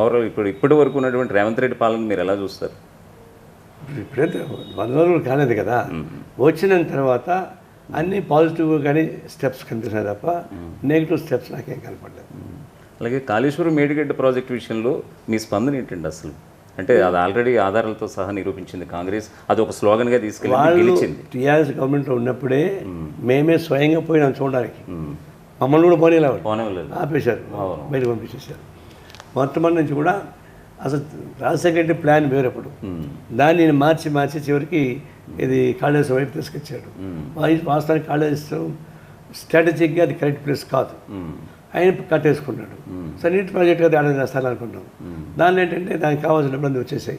Overall ఇప్పుడు ఇప్పటి వరకు ఉన్నటువంటి రేవంత్ రెడ్డి పాలన మీరు ఎలా చూస్తారు? ఇప్పుడైతే వంద రోజులు కాలేదు కదా. వచ్చిన తర్వాత అన్ని పాజిటివ్ కానీ స్టెప్స్ కనిపిస్తున్నాయి తప్ప నెగిటివ్ స్టెప్స్ నాకేం కనపడలేదు. అలాగే కాళేశ్వరం మేడిగడ్డ ప్రాజెక్ట్ విషయంలో మీ స్పందన ఏంటండి అసలు? అంటే అది ఆల్రెడీ ఆధారాలతో సహా నిరూపించింది కాంగ్రెస్ అది ఒక స్లోగన్గా తీసుకెళ్ళి గెలిచింది. టీఆర్ఎస్ గవర్నమెంట్లో ఉన్నప్పుడే మేమే. స్వయంగా పోయినాం చూడడానికి. మమ్మల్ని కూడా పోనవలేదు ఆపేశారు. బయట పంపించేశారు. మొట్టమొదటి నుంచి కూడా అసలు రాజశేఖర రెడ్డి ప్లాన్ వేరప్పుడు. దాన్ని నేను మార్చి మార్చి చివరికి ఇది కాళేశ్వరం వైపు తీసుకొచ్చాడు. వాస్తవానికి కాళేశ్వరం స్ట్రాటజిక్గా అది కరెక్ట్ ప్లేస్ కాదు. ఆయన కట్టేసుకున్నాడు. సరే నీటి ప్రాజెక్ట్ కదా చేస్తాను అనుకున్నాం. దానిలో ఏంటంటే దానికి కావాల్సిన డబ్బులు వచ్చేసాయి.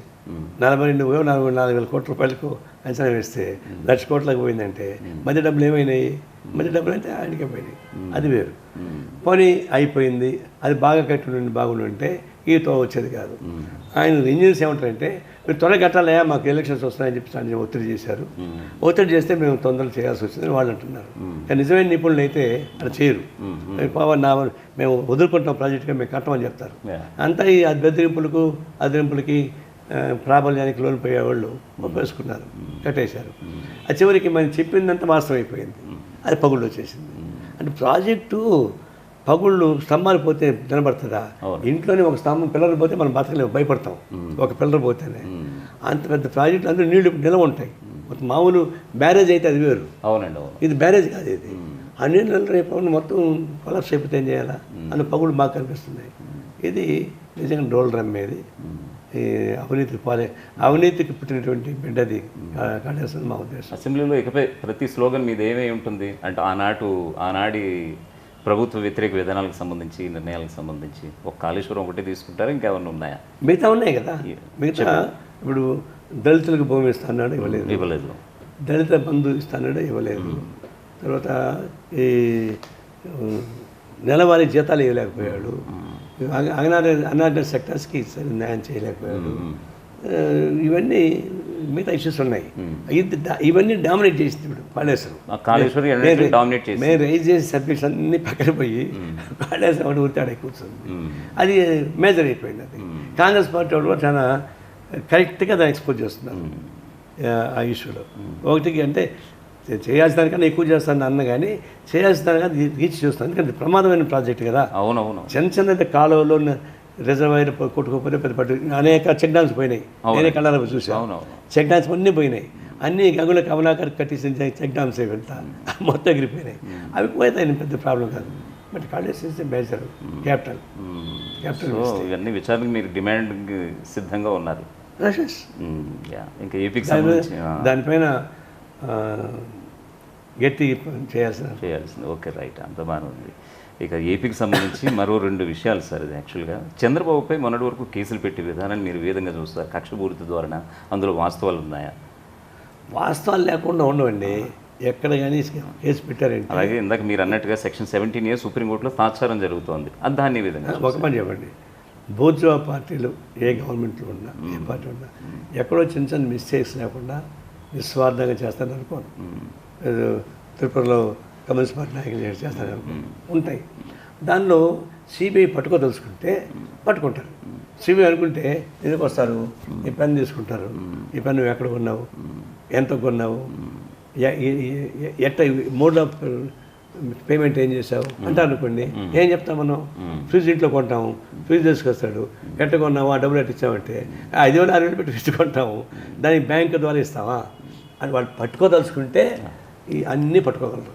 నలభై రెండు వేలు నలభై నాలుగు వేల కోట్ల రూపాయలకు అంచనా వేస్తే లక్ష కోట్లకు పోయిందంటే మధ్య డబ్బులు ఏమైనాయి? మధ్య డబ్బులు అంటే ఆయనకే పోయినాయి. అది వేరు. పోనీ అయిపోయింది అది బాగా కట్టి బాగుండుంటే ఈతో వచ్చేది కాదు. ఆయన ఇంజనీర్స్ ఏమంటారంటే మీరు త్వరగా కట్టాలయా మాకు ఎలక్షన్స్ వస్తున్నాయని చెప్పి ఆయన ఒత్తిడి చేశారు. ఒత్తిడి చేస్తే మేము తొందరగా చేయాల్సి వచ్చిందని వాళ్ళు అంటున్నారు. కానీ నిజమైన నిపుణులు అయితే అలా చేయరు. నా మేము వదులుకుంటున్నాం ప్రాజెక్టుగా మేము కట్టమని చెప్తారు. అంతా ఈ బెదిరింపులకు అదిరింపులకి ప్రాబల్యానికి లోన్ పోయేవాళ్ళు ఒప్పేసుకున్నారు కట్టేశారు. ఆ చివరికి మనం చెప్పిందంతా వాస్తవం అయిపోయింది అది పగుళ్ళు వచ్చేసింది. అంటే ప్రాజెక్టు పగుళ్ళు స్తంభాలు పోతే నిలబడుతుందా? ఇంట్లోనే ఒక స్తంభం పిల్లలు పోతే మనం బతకలేము భయపడతాం. ఒక పిల్లలు పోతేనే. అంత పెద్ద ప్రాజెక్టులు అందరూ నీళ్ళు నిల్వ ఉంటాయి. మామూలు బ్యారేజ్ అయితే అది వేరు. అవునండి అవును. ఇది బ్యారేజ్ కాదు ఇది. ఆ నీళ్ళు రేపు మొత్తం కొలాప్స్ అయిపోతే ఏం చేయాలా? అన్న పగులు బాగా కనిపిస్తున్నాయి. ఇది నిజంగా డోల్ రమ్మేది ఈ అవినీతికి పాలే అవినీతికి పుట్టినటువంటి బిడ్డది కాళేశ్వరం మా ఉద్దేశం. అసెంబ్లీలో ఇకపై ప్రతి స్లోగన్ మీద ఏమై ఉంటుంది? అంటే ఆనాటు ఆనాడి ప్రభుత్వ వ్యతిరేక విధానాలకు సంబంధించి నిర్ణయాలకు సంబంధించి ఒక కాళేశ్వరం ఒకటి తీసుకుంటారు? ఇంకేమన్నా ఉన్నాయా? మిగతా ఉన్నాయి కదా. మిగతా ఇప్పుడు దళితులకు భూమి ఇస్తాన్నాడు ఇవ్వలేదు. ఇవ్వలేదు. దళిత బంధు ఇస్తాన్నాడు ఇవ్వలేదు. తర్వాత ఈ నెలవారీ జీతాలు ఇవ్వలేకపోయాడు. అనాథ అనాథ సెక్టర్స్కి న్యాయం చేయలేకపోయాడు ఇవన్నీ మిగతా ఇష్యూస్ ఉన్నాయి. ఇవన్నీ డామినేట్ చేసింది ఇప్పుడు కాళేశ్వరం మేము రైజ్ చేసే సబ్జెక్ట్స్ అన్ని పక్కన పోయి కాళేశ్వరం ఒకటి ఉరితాడే కూర్చుంది. అది మేజర్ అయిపోయింది అది. కాంగ్రెస్ పార్టీ వాళ్ళు కూడా చాలా కరెక్ట్గా దాన్ని ఎక్స్పోజ్ చేస్తున్నారు ఆ- ఇష్యూలో. ఒకటికి అంటే చేయాల్సిన దానికన్నా ఎక్కువ చేస్తాను అన్న కానీ చేయాల్సిన దానికన్నా రీచ్ చూస్తాను. ఎందుకంటే ప్రమాదమైన ప్రాజెక్ట్ కదా. అవునవును. చిన్న చిన్న కాలువలో రిజర్వాయర్ కొట్టుకోపోతే పెద్ద పట్టు అనేక చెక్ డ్యామ్స్ పోయినాయి. నేనే కళ్ళారా చూసాను చెక్ డ్యామ్స్ అన్నీ పోయినాయి. అన్ని గంగుల కమలాకర్ కట్టేసిన చెక్- డ్యామ్స్ వెళ్తా. మొత్తం ఎగిరిపోయినాయి. అవి పోతే పెద్ద ప్రాబ్లం కాదు. But college is major capital. Capital ఇవన్నీ విచారణకు మీరు డిమాండ్ సిద్ధంగా ఉన్నారు. ఇంకా ఏపీకి దానిపైన గట్టి చేయాల్సిన చేయాల్సింది. Okay right. అంత బాగానే ఉంది. ఇక ఏపీకి సంబంధించి మరో రెండు విషయాలు సార్ ఇది యాక్చువల్గా. చంద్రబాబుపై మొన్నటి వరకు కేసులు పెట్టే విధానాన్ని మీరు ఏ విధంగా చూస్తారు? కక్షపూరిత ధోరణ అందులో వాస్తవాలు ఉన్నాయా? వాస్తవాలు లేకుండా ఉండవండి. ఎక్కడ కానీ కేసు పెట్టారంటే అలాగే ఇందాక మీరు అన్నట్టుగా సెక్షన్ సెవెంటీన్ ఇయర్స్ సుప్రీంకోర్టులో తాత్సారం జరుగుతోంది. అది దాన్ని ఏ విధంగా ఒక పని చెప్పండి. బూర్జువా పార్టీలు ఏ గవర్నమెంట్లో ఉన్నా ఏ పార్టీ ఉన్నా ఎక్కడో చిన్న చిన్న మిస్టేక్స్ లేకుండా నిస్వార్థంగా చేస్తాను అనుకోను ఏదో తిరుపతిలో కమ్యూనిస్ట్ పార్టీ నాయకులు చేసి చేస్తాను అనుకోను ఉంటాయి. దానిలో సిబిఐ పట్టుకోదలుచుకుంటే పట్టుకుంటారు. సిబిఐ అనుకుంటే ఎందుకు వస్తారు? ఈ పెన్ తీసుకుంటారు. ఈ పెన్ నువ్వు ఎక్కడ కొన్నావు? ఎంత కొన్నావు? ఎట్ట మోడ్ ఆఫ్ పేమెంట్ ఏం చేసావు అంటారు అనుకోండి. ఏం చెప్తాం మనం? ఫ్రిడ్జ్ ఇంట్లో కొంటాము. ఫ్రిడ్జ్ తీసుకొస్తాడు. ఎట్ట కొన్నాము ఆ డబ్బులు ఎట్ట ఇచ్చామంటే "ఆ, ఐదు వేలు ఆరు వేలు పెట్టి ఫ్రిడ్జ్ కొంటాము. దానికి బ్యాంక్ ద్వారా ఇస్తావా? అని వాళ్ళు పట్టుకోదలుచుకుంటే ఈ అన్నీ పట్టుకోగలరు.